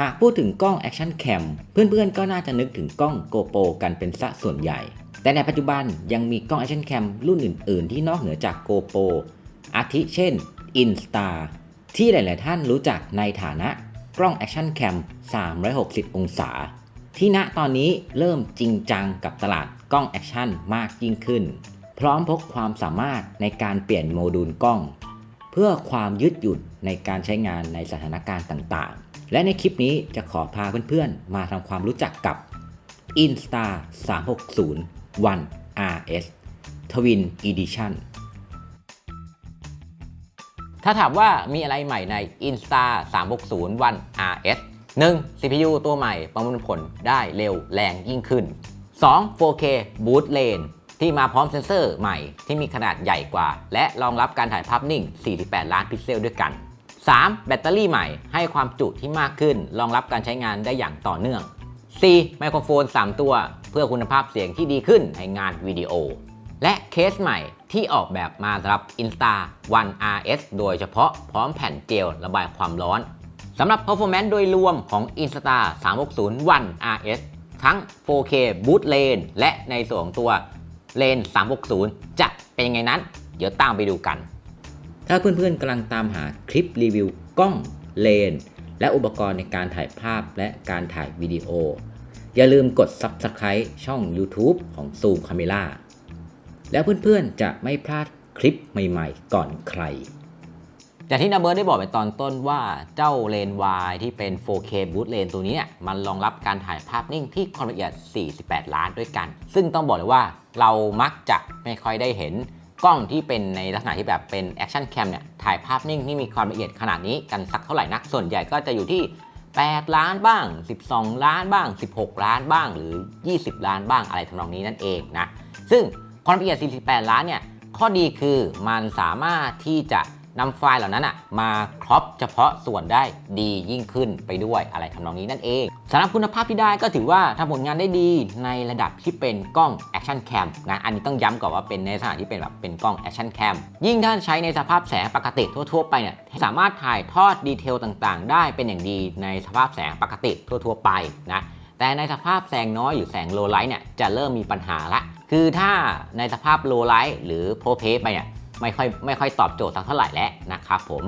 หากพูดถึงกล้อง Action Cam เพื่อนๆก็น่าจะนึกถึงกล้อง GoPro กันเป็นสัส่วนใหญ่ แต่ในปัจจุบันยังมีกล้อง Action Cam รุ่นอื่นๆ ที่นอกเหนือจาก GoPro อาทิเช่น Insta ที่หลายๆท่านรู้จักในฐานะกล้อง Action Cam 360 องศา ที่ณตอนนี้เริ่มจริงจังกับตลาดกล้องแอคชั่นมากยิ่งขึ้น พร้อมพกความสามารถในการเปลี่ยนโมดูลกล้อง เพื่อความยืดหยุ่นในการใช้งานในสถานการณ์ต่างๆ และในคลิปนี้จะขอพาเพื่อนๆ มาทำความรู้จักกับ Insta 360 One RS Twin Edition ถ้าถามว่ามีอะไรใหม่ใน Insta 360 One RS 1. CPU ตัวใหม่ประมวลผลได้เร็วแรงยิ่งขึ้น 2. 4K Boot Lane ที่มาพร้อมเซ็นเซอร์ใหม่ที่มีขนาดใหญ่กว่า และรองรับการถ่ายภาพนิ่ง 48 ล้านพิกเซลด้วยกัน 3. แบตเตอรี่ใหม่ให้ความจุที่มากขึ้น รองรับการใช้งานได้อย่างต่อเนื่อง 4. ไมโครโฟน 3 ตัว เพื่อคุณภาพเสียงที่ดีขึ้นในงานวิดีโอ และเคสใหม่ที่ออกแบบมาสำหรับ Insta One RS โดยเฉพาะพร้อมแผ่นเจลระบายความร้อนสำหรับ performance โดยรวมของ Insta 360 One RS ทั้ง 4K Boot Lane และในส่วนของตัวเลน360 จะเป็นยังไงนั้น เดี๋ยวตามไปดูกัน ถ้าเพื่อนๆกำลังตามหาคลิปรีวิวกล้องเลน และอุปกรณ์ในการถ่ายภาพและการถ่ายวิดีโอ อย่าลืมกด Subscribe ช่อง YouTube ของ Zoom Camera แล้วเพื่อนๆจะไม่พลาดคลิปใหม่ๆ ก่อนใคร อย่างที่นาเบิร์ดได้บอกไปตอนต้นว่าเจ้าเลน Y ที่เป็น 4K Boot Lane ตัวนี้มันรองรับการถ่ายภาพนิ่งที่ความละเอียด 48 ล้านด้วยกัน ซึ่งต้องบอกเลยว่าเรามักจะไม่ค่อยได้เห็น กล้องที่เป็นในลักษณะที่แบบเป็นแอคชั่นแคมเนี่ยถ่ายภาพนิ่งที่มีความละเอียดขนาดนี้กันสักเท่าไหร่นักส่วนใหญ่ก็จะอยู่ที่ 8 ล้านบ้าง 12 ล้านบ้าง 16 ล้านบ้างหรือ 20 ล้านบ้างอะไรทำนองนี้นั่นเองนะซึ่งความละเอียด 48 ล้านเนี่ยข้อดีคือมันสามารถที่จะ นำไฟล์เหล่านั้นอะมาครอปเฉพาะส่วนได้ดียิ่งขึ้นไปด้วยอะไรทำนองนี้นั่นเองสำหรับคุณภาพที่ได้ก็ถือว่าทำผลงานได้ดีในระดับที่เป็นกล้อง Action Cam นะอันนี้ต้องย้ำก่อนว่าเป็นในสถานที่เป็นแบบเป็นกล้อง Action Cam ยิ่งถ้าใช้ในสภาพแสงปกติทั่วๆไปเนี่ยสามารถถ่ายทอดดีเทลต่างๆ ได้เป็นอย่างดีในสภาพแสงปกติทั่วๆไปนะแต่ในสภาพแสงน้อยหรือแสงโลไลท์เนี่ยจะเริ่มมีปัญหาละ คือถ้าในสภาพโลไลท์หรือโพเพไปเนี่ย ไม่ค่อยไม่ค่อยตอบโจทย์สักเท่าไหร่แล้วนะครับผม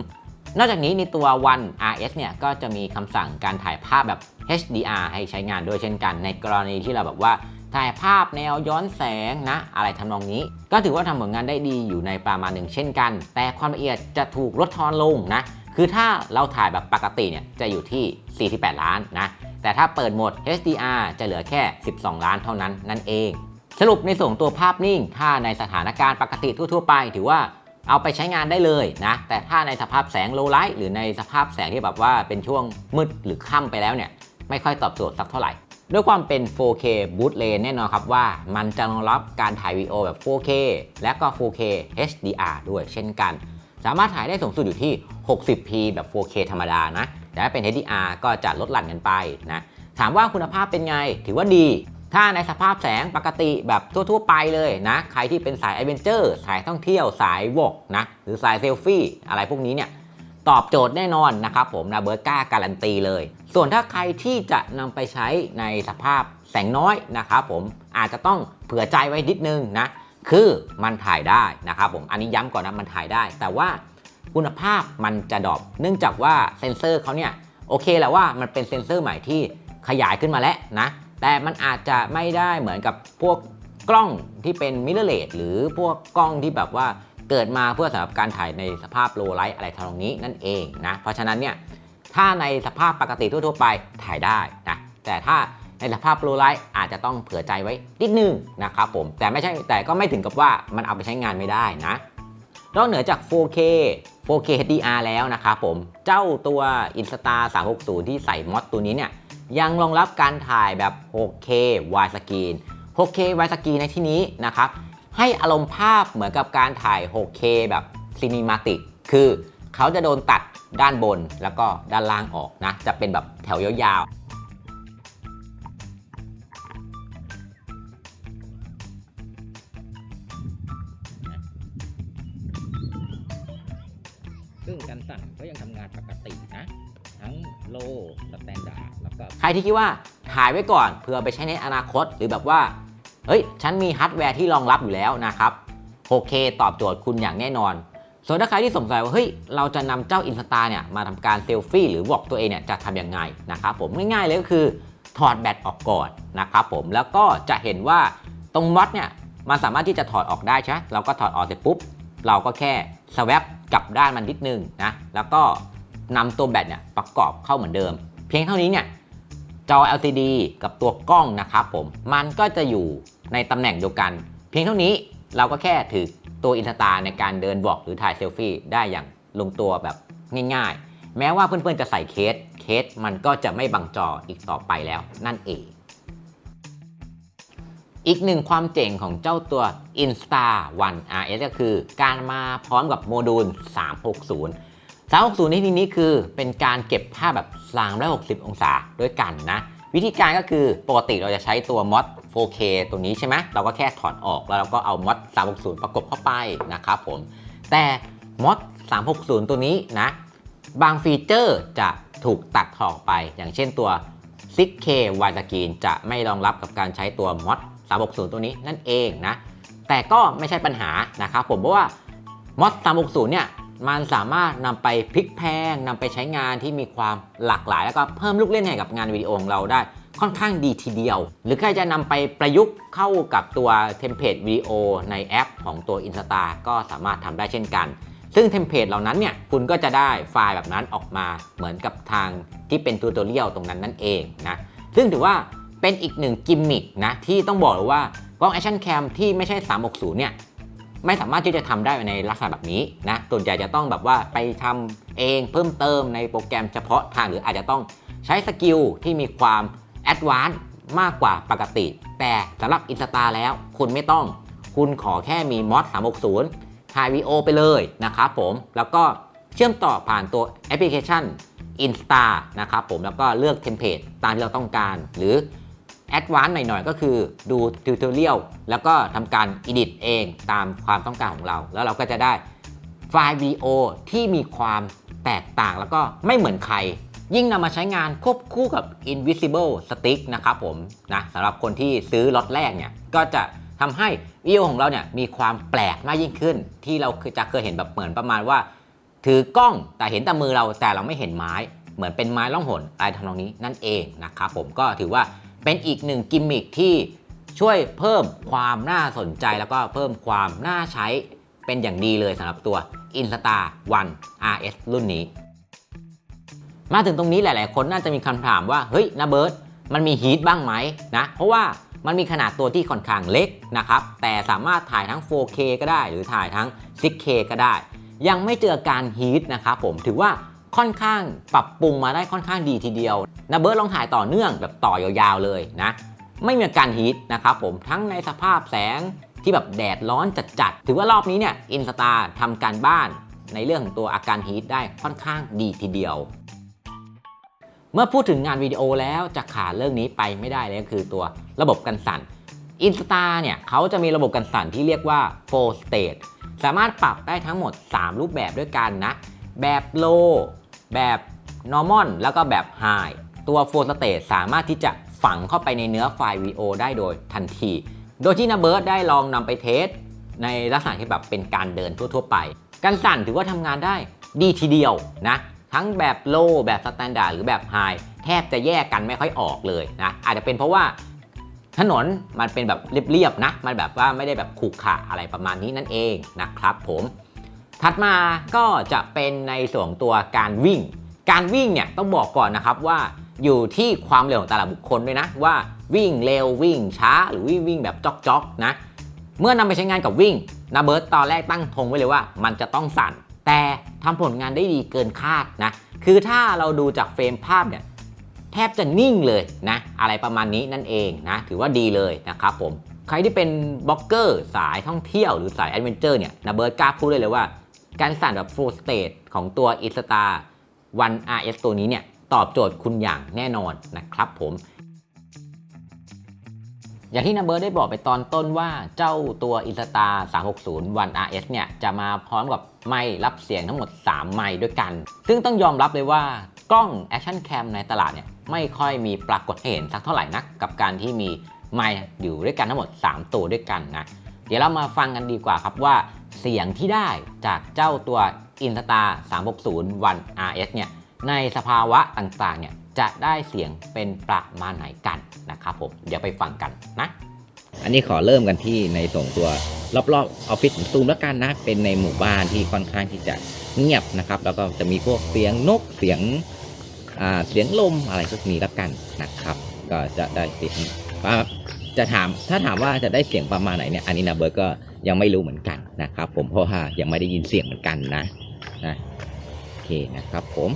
นอกจากนี้ในตัว One RS เนี่ยก็จะมีคำสั่งการถ่ายภาพแบบ HDR ให้ใช้งานด้วยเช่นกัน ในกรณีที่เราแบบว่าถ่ายภาพแนวย้อนแสงนะ อะไรทำนองนี้ ก็ถือว่าทำผลงานได้ดีอยู่ในประมาณหนึ่งเช่นกัน แต่ความละเอียดจะถูกลดทอนลงนะ คือถ้าเราถ่ายแบบปกติเนี่ยจะอยู่ที่ 48 ล้านนะ แต่ถ้าเปิดโหมด HDR จะเหลือแค่ 12 ล้านเท่านั้นนั่นเอง สรุปในส่วนตัวภาพนิ่ง ถ้าในสถานการณ์ปกติทั่วๆไป ถือว่าเอาไปใช้งานได้เลยนะ แต่ถ้าในสภาพแสงโลไลท์หรือในสภาพแสงที่แบบว่าเป็นช่วงมืดหรือค่ำไปแล้วเนี่ยไม่ค่อยตอบโจทย์สักเท่าไหร่ ด้วยความเป็น 4K Boot Lane แน่นอนครับว่ามันจะรองรับการถ่ายวีดีโอแบบ 4K และก็ 4K HDR ด้วยเช่นกัน สามารถถ่ายได้สูงสุดอยู่ที่ 60p แบบ 4K ธรรมดานะ แต่ถ้าเป็น HDR ก็จะลดหลั่นกันไปนะ ถามว่าคุณภาพเป็นไง ถือว่าดี ถ้าในสภาพแสงปกติแบบทั่ว ๆ ไปเลยนะ ใครที่เป็นสายแอดเวนเจอร์ สายท่องเที่ยว สายวอกนะ หรือสายเซลฟี่ อะไรพวกนี้เนี่ย ตอบโจทย์แน่นอนนะครับผมนะเบิร์ก้าการันตีเลย ส่วนถ้าใครที่จะนำไปใช้ในสภาพแสงน้อยนะครับผม อาจจะต้องเผื่อใจไว้นิดนึงนะ คือมันถ่ายได้นะครับผม อันนี้ย้ำก่อนนะมันถ่ายได้ แต่ว่าคุณภาพมันจะดรอป เนื่องจากว่าเซนเซอร์เขาเนี่ยโอเคแหละว่ามันเป็นเซนเซอร์ใหม่ที่ขยายขึ้นมาแล้วนะ แต่มันอาจจะไม่ได้เหมือนกับพวกกล้องที่เป็นมิเรอร์เลสหรือพวกกล้องที่แบบว่าเกิดมาเพื่อสำหรับการถ่ายในสภาพโลไลท์อะไรทางนี้นั่นเองนะ เพราะฉะนั้นเนี่ยถ้าในสภาพปกติทั่วๆไปถ่ายได้นะแต่ถ้าในสภาพโลไลท์อาจจะต้องเผื่อใจไว้นิดนึงนะครับผมแต่ไม่ใช่แต่ก็ไม่ถึงกับว่ามันเอาไปใช้งานไม่ได้นะนอกเหนือจาก 4K 4K HDR แล้วนะครับผมเจ้าตัว Insta 360 ที่ใส่มอดตัวนี้เนี่ย ยังรองรับการถ่ายแบบ 6K widescreen 6K widescreen ในที่นี้นะครับให้อารมณ์ภาพเหมือนกับการถ่าย 6K แบบ cinematic คือเขาจะโดนตัดด้านบนแล้วก็ด้านล่างออกนะ จะเป็นแบบแถวยาวๆซึ่งการสั่งก็ยังทำงานปกตินะ ทั้งโลแล้วก็แตนดาร์ด ใครที่คิดว่าถ่ายไว้ก่อนเพื่อไปใช้ในอนาคต หรือแบบว่า เฮ้ย ฉันมีฮาร์ดแวร์ที่รองรับอยู่แล้วนะครับ 4K ตอบโจทย์คุณอย่างแน่นอน ส่วนถ้าใครที่สงสัยว่า เฮ้ย เราจะนำเจ้า Insta เนี่ยมาทำการเซลฟี่หรือบอกตัวเองเนี่ยจะทำยังไงนะครับผมง่ายๆเลยก็คือถอดแบตออกก่อนนะครับผมแล้วก็จะเห็นว่าตรงมอดเนี่ยมันสามารถที่จะถอดออกได้ใช่ไหมเราก็ถอดออกเสร็จปุ๊บ เราก็แค่สว a p กลับด้านมันนิดนึงนะแล้วก็นำตัวแบตเนี่ยประกอบเข้าเหมือนเดิม เพียงเท่านี้เนี่ย จอ LCD กับตัวกล้องนะครับผม มันก็จะอยู่ในตำแหน่งเดียวกัน เพียงเท่านี้เราก็แค่ถือตัวอินสตาในการเดินบอกหรือถ่ายเซลฟี่ได้อย่างลงตัวแบบง่ายๆ แม้ว่าเพื่อนๆจะใส่เคส เคสมันก็จะไม่บังจออีกต่อไปแล้วนั่นเอง อีกหนึ่งความเจ๋งของเจ้าตัว Insta One RS ก็คือ การมาพร้อมกับโมดูล 360 360 ในที่นี้คือเป็นการเก็บภาพแบบ 360 องศาด้วยกันนะ วิธีการก็คือปกติเราจะใช้ตัวมอด 4K ตัวนี้ใช่ไหมเราก็แค่ถอดออกแล้วเราก็เอามอด360 ประกบเข้าไปนะครับผม แต่มอด360 ตัวนี้นะ บางฟีเจอร์จะถูกตัดออกไป อย่างเช่นตัว 6K widescreen จะไม่รองรับกับการใช้ตัวมอด360 ตัวนี้นั่นเองนะ แต่ก็ไม่ใช่ปัญหานะครับผมเพราะว่ามอด360 เนี่ย มันสามารถนำไปพลิกแพลงนำไปใช้งานที่มีความหลากหลาย แล้วก็เพิ่มลูกเล่นให้กับงานวิดีโอของเราได้ค่อนข้างดีทีเดียว หรือใครจะนำไปประยุกต์เข้ากับตัวเทมเพลตวิดีโอในแอปของตัว Insta ก็สามารถทำได้เช่นกัน ซึ่งเทมเพลตเหล่านั้นเนี่ย คุณก็จะได้ไฟล์แบบนั้นออกมาเหมือนกับทางที่เป็นทูตอเรียลตรงนั้นนั่นเองนะ ซึ่งถือว่าเป็นอีกหนึ่งกิมมิคนะ ที่ต้องบอกเลยว่ากล้อง Action Cam ที่ไม่ใช่ 360 เนี่ย ไม่สามารถที่จะทำได้ในลักษณะแบบนี้นะส่วนใหญ่จะต้องแบบว่าไปทำเองเพิ่มเติมในโปรแกรมเฉพาะทางหรืออาจจะต้องใช้สกิลที่มีความแอดวานซ์มากกว่าปกติ แต่สำหรับ Insta แล้ว คุณไม่ต้อง คุณขอแค่มีมอด360ถ่ายวีดีโอไปเลยนะครับผม แล้วก็เชื่อมต่อผ่านตัวแอปพลิเคชัน Insta นะครับผมแล้วก็เลือกเทมเพลตตามที่เราต้องการหรือ แอดวานซ์หน่อยๆ ก็คือดูทิวทอเรียลแล้วก็ทำการ edit เองตามความต้องการของเรา แล้วเราก็จะได้ไฟล์วิดีโอที่มีความแตกต่างแล้วก็ไม่เหมือนใคร ยิ่งนำมาใช้งานควบคู่กับ Invisible Stick นะครับผมนะสำหรับคนที่ซื้อล็อตแรกเนี่ยก็จะทำให้วิดีโอของเราเนี่ยมีความแปลกมากยิ่งขึ้น ที่เราจะเคยเห็นแบบเหมือนประมาณว่า ถือกล้องแต่เห็นแต่มือเราแต่เราไม่เห็นไม้ เหมือนเป็นไม้ล่องหนอะไรทำนองนี้นั่นเองนะครับผมก็ถือว่า เป็นอีกหนึ่งกิมมิคที่ช่วยเพิ่มความน่าสนใจแล้วก็เพิ่มความน่าใช้เป็นอย่างดีเลยสำหรับตัว Insta One RS รุ่นนี้ มาถึงตรงนี้หลาย ๆ คนน่าจะมีคำถามว่า เฮ้ยนาเบิร์ตมันมีฮีทบ้างไหมนะ เพราะว่ามันมีขนาดตัวที่ค่อนข้างเล็กนะครับ แต่สามารถถ่ายทั้ง 4K ก็ได้ หรือถ่ายทั้ง 6K ก็ได้ ยังไม่เจอการฮีทนะครับผม ถือว่า ค่อนข้างปรับปรุงมาได้ค่อนข้างดีทีเดียวนาเบิร์ตลองถ่ายต่อเนื่องแบบต่อยาวๆเลยนะ ไม่มีอาการฮีทนะครับผมทั้งในสภาพแสงที่แบบแดดร้อนจัดๆ ถือว่ารอบนี้เนี่ยอินสตาทำการบ้านในเรื่องของตัวอาการฮีทได้ค่อนข้างดีทีเดียว เมื่อพูดถึงงานวิดีโอแล้วจะขาดเรื่องนี้ไปไม่ได้เลยก็คือตัวระบบกันสั่น Insta เนี่ยเขาจะมีระบบกันสั่นที่เรียกว่า 4 state สามารถปรับได้ทั้งหมด 3 รูปแบบด้วยกันนะ แบบ low แบบ normal แล้วก็แบบ high ตัว4 state สามารถที่จะฝังเข้าไปในเนื้อไฟล์วิดีโอได้โดยทันที โดยที่นาเบิร์ดได้ลองนำไปเทส ในลักษณะที่แบบเป็นการเดินทั่ว ๆ ไปกันสั่นถือว่าทำงานได้ดีทีเดียวนะ ทั้งแบบโลแบบสแตนดาร์ดหรือแบบไฮแทบจะแยกกันไม่ค่อยออกเลยนะ อาจจะเป็นเพราะว่าถนนมันเป็นแบบเรียบๆนะ มันแบบว่าไม่ได้แบบขรุขระอะไรประมาณนี้นั่นเองนะครับผม ถัดมาก็จะเป็นในส่วนตัวการวิ่ง การวิ่งเนี่ยต้องบอกก่อนนะครับว่าอยู่ที่ความเร็วของแต่ละบุคคลด้วยนะ ว่าวิ่งเร็ววิ่งช้าหรือวิ่งวิ่งแบบจ๊อกๆนะ เมื่อนำไปใช้งานกับวิ่งนาเบิร์ตตอนแรกตั้งธงไว้เลยว่ามันจะต้องสั่น แต่ทำผลงานได้ดีเกินคาดนะ คือถ้าเราดูจากเฟรมภาพเนี่ยแทบจะนิ่งเลยนะ อะไรประมาณนี้นั่นเองนะ ถือว่าดีเลยนะครับผม ใครที่เป็นบล็อกเกอร์สายท่องเที่ยวหรือสายแอดเวนเจอร์เนี่ยนาเบิร์ตกล้าพูดเลยเลยว่า การสั่นแบบ full state ของตัว i n s t a One RS ตัวนี้เนี่ยตอบโจทย์คุณอย่างแน่นอนนะครับผม อย่างที่นัมเบอร์ได้บอกไปตอนต้นว่าเจ้าตัว Insta 360 One RS เนี่ยจะมาพร้อมกับไมค์รับเสียงทั้งหมด 3 ไมค์ด้วยกัน ซึ่งต้องยอมรับเลยว่ากล้อง Action Cam ในตลาดเนี่ยไม่ค่อยมีปรากฏให้เห็นสักเท่าไหร่นักกับการที่มีไมค์อยู่ด้วยกันทั้งหมด 3 ตัวด้วยกันนะ เดี๋ยวเรามาฟังกันดีกว่าครับว่าเสียงที่ได้จากเจ้าตัว Insta 360 One RS เนี่ยในสภาวะต่างๆเนี่ยจะได้เสียงเป็นประมาณไหนกันนะครับผมเดี๋ยวไปฟังกันนะ อันนี้ขอเริ่มกันที่ในส่งตัวรอบๆออฟฟิศซูมแล้วกันนะ เป็นในหมู่บ้านที่ค่อนข้างที่จะเงียบนะครับ แล้วก็จะมีพวกเสียงนกเสียงเสียงลมอะไรพวกนี้แล้วกันนะครับ ก็จะได้เสียงว่า จะถามถ้าถามว่าจะได้เสียงประมาณไหนเนี่ยอันนี้นะเบิร์ดก็ยังไม่รู้เหมือนกันนะครับ ผมเพราะว่ายังไม่ได้ยินเสียงเหมือนกันนะนะโอเคนะครับ ผม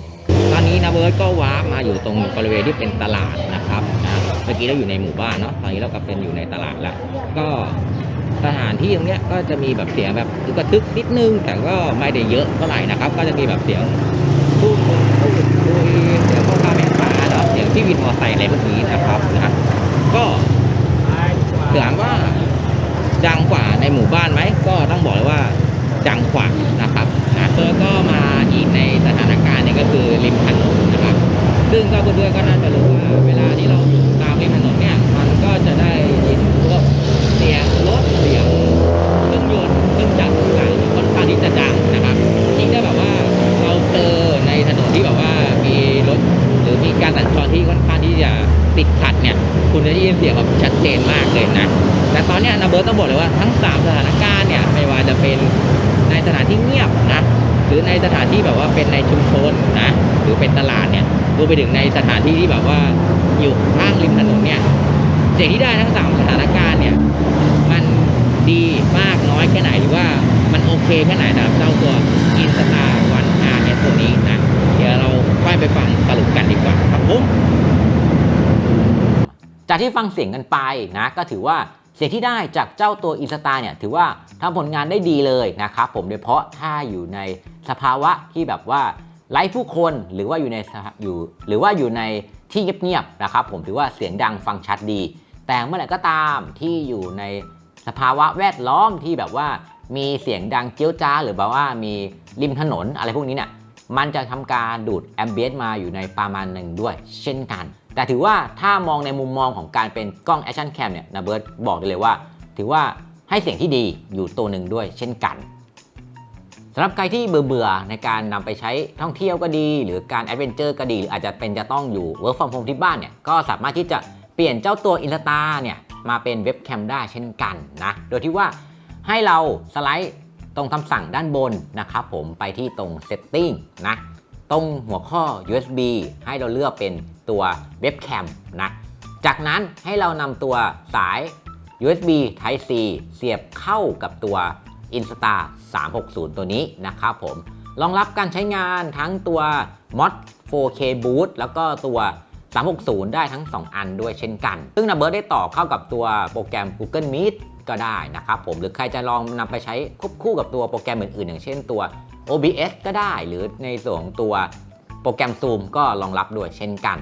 ตอนนี้นะเบิร์ดก็ว้าร์ปมาอยู่ตรงบริเวณที่เป็นตลาดนะครับนะเมื่อกี้เราอยู่ในหมู่บ้านเนาะตอนนี้เราก็เป็นอยู่ในตลาดแล้วก็สถานที่ตรงเนี้ยก็จะมีแบบเสียงแบบกระทึกนิดนึงแต่ก็ไม่ได้เยอะเท่าไหร่นะครับ ก็จะมีแบบเสียงพูดพูดพูดคุยเสียงพ่อค้าแม่ค้าเนาะเสียงที่วินมอเตอร์ไซค์อะไรพวกนี้นะครับนะก็ ถามว่าดังกว่าในหมู่บ้านไหมก็ต้องบอกเลยว่าดังกว่านะครับนะเพื่อก็มาอีกในสถานการณ์เนี่ยก็คือริมถนนนะครับ ซึ่งก็เพื่อนๆก็น่าจะรู้ว่าเวลาที่เราอยู่ตามริมถนนเนี่ยมันก็จะได้ยินพวกเสียงรถเสียง ยนต์เครื่องจักรต่างค่อนข้างที่จะดังนะครับยิ่งถ้าแบบว่าเราเจอในถนนที่แบบว่ามีรถหรือมีการสัญจรที่ค่อนข้างที่จะติดขัดเนี่ย คุณจะได้ยินเสียงแบบชัดเจนมากเลยนะแต่ตอนนี้นาเบิร์ตต้องบอกเลยว่าทั้งสามสถานการณ์เนี่ยไม่ว่าจะเป็นในสถานที่เงียบนะหรือในสถานที่แบบว่าเป็นในชุมชนนะหรือเป็นตลาดเนี่ยรวมไปถึงในสถานที่ที่แบบว่าอยู่ข้างริมถนนเนี่ยเสียงที่ได้ทั้งสามสถานการณ์เนี่ย ดีมากน้อยแค่ไหนหรือว่ามันโอเคแค่ไหนสำหรับเจ้าตัวอินสตาวันอาร์เนี่ยตัวนี้นะเดี๋ยวเราค่อยไปฟังสรุปกันดีกว่าครับผมจากที่ฟังเสียงกันไปนะก็ถือว่าเสียงที่ได้จากเจ้าตัวอินสตาเนี่ยถือว่าทำผลงานได้ดีเลยนะครับผมโดยเฉพาะถ้าอยู่ในสภาวะที่แบบว่าไร้ผู้คนหรือว่าอยู่ในอยู่หรือว่าอยู่ในที่เงียบๆนะครับผมถือว่าเสียงดังฟังชัดดี แต่เมื่อไหร่ก็ตามที่อยู่ใน สภาวะแวดล้อมที่แบบว่ามีเสียงดังเจี้ยวจ้าหรือแบบว่ามีริมถนนอะไรพวกนี้เนี่ยมันจะทำการดูดแอมเบียนมาอยู่ในประมาณหนึ่งด้วย เช่นกัน แต่ถือว่าถ้ามองในมุมมองของการเป็นกล้องแอคชั่นแคมเนี่ยนะเบิร์ตบอกได้เลยว่า ถือว่าให้เสียงที่ดีอยู่ตัวหนึ่งด้วย เช่นกันสำหรับใครที่เบื่อๆในการนำไปใช้ท่องเที่ยวก็ดี หรือการแอดเวนเจอร์ก็ดี หรืออาจจะเป็นจะต้องอยู่ Work from home ที่บ้านเนี่ยก็สามารถที่จะเปลี่ยนเจ้าตัว i n s t a เนี่ย มาเป็นเว็บแคมได้เช่นกันนะ โดยที่ว่าให้เราสไลด์ตรงคำสั่งด้านบนนะครับผมไปที่ตรง Setting นะ ตรงหัวข้อ USB ให้เราเลือกเป็นตัวเว็บแคมนะ จากนั้นให้เรานำตัวสาย USB Type C เสียบเข้ากับตัว Insta 360 ตัวนี้นะครับผม รองรับการใช้งานทั้งตัว Mod 4K Boot แล้วก็ตัว 360 ได้ทั้ง 2 อันด้วยเช่นกัน ซึ่งนับเบิร์ดได้ต่อเข้ากับตัวโปรแกรม Google Meet ก็ได้นะครับผมหรือใครจะลองนำไปใช้ควบคู่กับตัวโปรแกรมอื่นๆ อย่างเช่นตัว OBS ก็ได้ หรือในส่วนของตัวโปรแกรม Zoom ก็รองรับด้วยเช่นกัน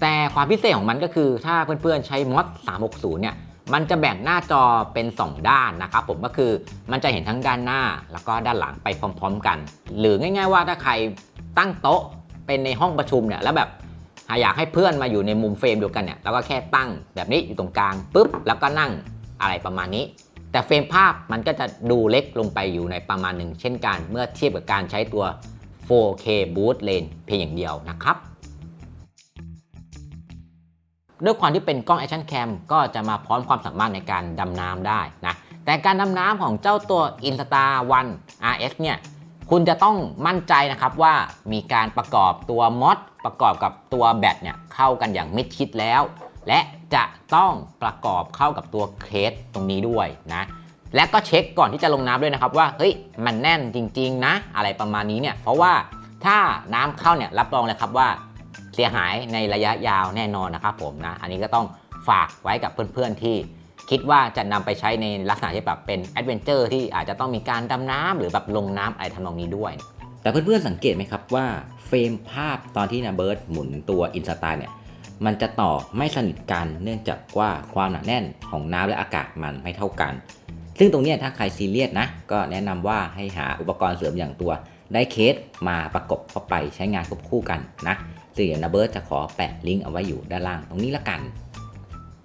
แต่ความพิเศษของมันก็คือถ้าเพื่อนๆใช้ Mod 360 เนี่ยมันจะแบ่งหน้าจอเป็น 2 ด้านนะครับผมก็คือมันจะเห็นทั้งด้านหน้าแล้วก็ด้านหลังไปพร้อม ๆ กัน หรือง่าย ๆ ว่าถ้าใครตั้งโต๊ะเป็นในห้องประชุมเนี่ยแล้วแบบ อยากให้เพื่อนมาอยู่ในมุมเฟรมเดียวกันเนี่ยแล้วก็แค่ตั้งแบบนี้อยู่ตรงกลางปุ๊บแล้วก็นั่งอะไรประมาณนี้ แต่เฟรมภาพมันก็จะดูเล็กลงไปอยู่ในประมาณหนึ่งเช่นกัน เมื่อเทียบกับการใช้ตัว 4K boost Lane เพียงอย่างเดียวนะครับด้วยความที่เป็นกล้อง Action Cam ก็จะมาพร้อมความสามารถในการดำน้ำได้นะแต่การดำน้ำของเจ้าตัว Insta One RS เนี่ย คุณจะต้องมั่นใจนะครับว่ามีการประกอบตัวมอดประกอบกับตัวแบตเนี่ยเข้ากันอย่างมิดชิดแล้ว และจะต้องประกอบเข้ากับตัวเคสตรงนี้ด้วยนะและก็เช็คก่อนที่จะลงน้ำด้วยนะครับว่าเฮ้ยมันแน่นจริง ๆ นะ อะไรประมาณนี้เนี่ยเพราะว่าถ้าน้ำเข้าเนี่ยรับรองเลยครับว่าเสียหายในระยะยาวแน่นอนนะครับผมนะ อันนี้ก็ต้องฝากไว้กับเพื่อนๆที่ คิดว่าจะนำไปใช้ในลักษณะที่แบบเป็นแอดเวนเจอร์ที่อาจจะต้องมีการดำน้ำหรือแบบลงน้ำอะไรทำนองนี้ด้วย แต่เพื่อนๆสังเกตไหมครับว่าเฟรมภาพตอนที่นาเบิร์ดหมุนตัวอินสตาเนี่ยมันจะต่อไม่สนิทกันเนื่องจากว่าความหนาแน่นของน้ำและอากาศมันไม่เท่ากัน ซึ่งตรงนี้ถ้าใครซีเรียสนะ ก็แนะนำว่าให้หาอุปกรณ์เสริมอย่างตัวไดเคสมาประกบเข้าไปใช้งานควบคู่กันนะซึ่งเดี๋ยวนะเบิร์ตจะขอแปะลิงก์เอาไว้อยู่ด้านล่างตรงนี้ละกัน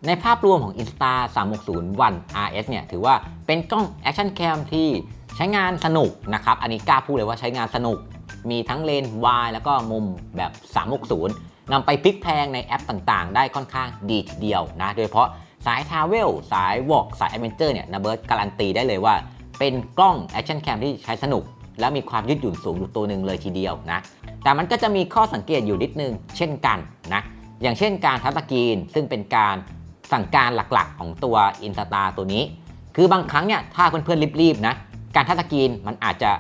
ในภาพรวมของ Insta 360 One RS เนี่ยถือว่าเป็นกล้อง Action Cam ที่ใช้งานสนุกนะครับ อันนี้กล้าพูดเลยว่าใช้งานสนุก มีทั้งเลนส์วายแล้วก็มุมแบบ 360นำไปพลิกแพลงในแอปต่างๆ ได้ค่อนข้างดีทีเดียวนะ โดยเฉพาะสายทาเวล สายวอล์กสายแอดเวนเจอร์เนี่ยนะเบิร์ตการันตีได้เลยว่า เป็นกล้อง Action Cam ที่ใช้สนุก และมีความยืดหยุ่นสูงอยู่ตัวหนึ่งเลยทีเดียวนะ แต่มันก็จะมีข้อสังเกตอยู่นิดนึง เช่นกันนะ อย่างเช่นการทัชสกรีนซึ่งเป็นการ สั่งการหลักๆ ของตัว Insta ตัวนี้ คือบางครั้งเนี่ยถ้าเพื่อนๆรีบๆนะการทัชสกรีนมันอาจจะ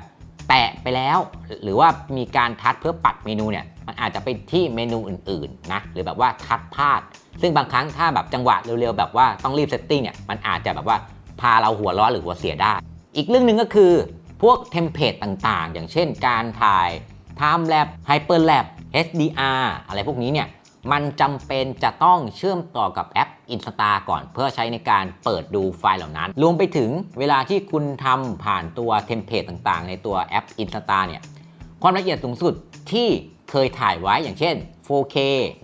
แตะไปแล้ว หรือว่ามีการทัชเพื่อปัดเมนูเนี่ยมันอาจจะไปที่เมนูอื่นๆนะหรือแบบว่าทัชพลาด ซึ่งบางครั้งถ้าแบบจังหวะเร็วๆแบบว่าต้องรีบเซตติ้งเนี่ยมันอาจจะแบบว่าพาเราหัวร้อนหรือหัวเสียได้ อีกเรื่องหนึ่งก็คือพวกเทมเพลตต่างๆ อย่างเช่นการถ่าย Time Lab Hyper Lab HDR อะไรพวกนี้เนี่ย มันจำเป็นจะต้องเชื่อมต่อกับแอป Insta ก่อนเพื่อใช้ในการเปิดดูไฟล์เหล่านั้น รวมไปถึงเวลาที่คุณทำผ่านตัวเทมเพลตต่างๆ ในตัวแอป Insta เนี่ยความละเอียดสูงสุดที่เคยถ่ายไว้อย่างเช่น 4K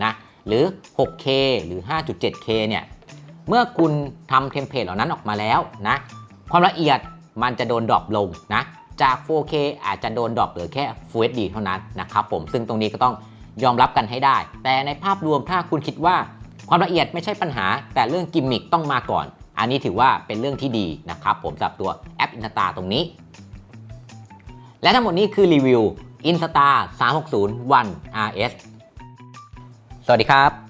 นะหรือ 6K หรือ 5.7K เนี่ยเมื่อคุณทำเทมเพลตเหล่านั้นออกมาแล้วนะความละเอียดมันจะโดนดรอปลงนะจาก 4K อาจจะโดนดรอปเหลือแค่ Full HD เท่านั้นนะครับผมซึ่งตรงนี้ก็ต้อง ยอมรับกันให้ได้ แต่ในภาพรวมถ้าคุณคิดว่าความละเอียดไม่ใช่ปัญหา แต่เรื่องกิมมิคต้องมาก่อน อันนี้ถือว่าเป็นเรื่องที่ดีนะครับผมสำหรับตัวแอปอินสตาตรงนี้ และทั้งหมดนี้คือรีวิว Insta 360 One RS สวัสดีครับ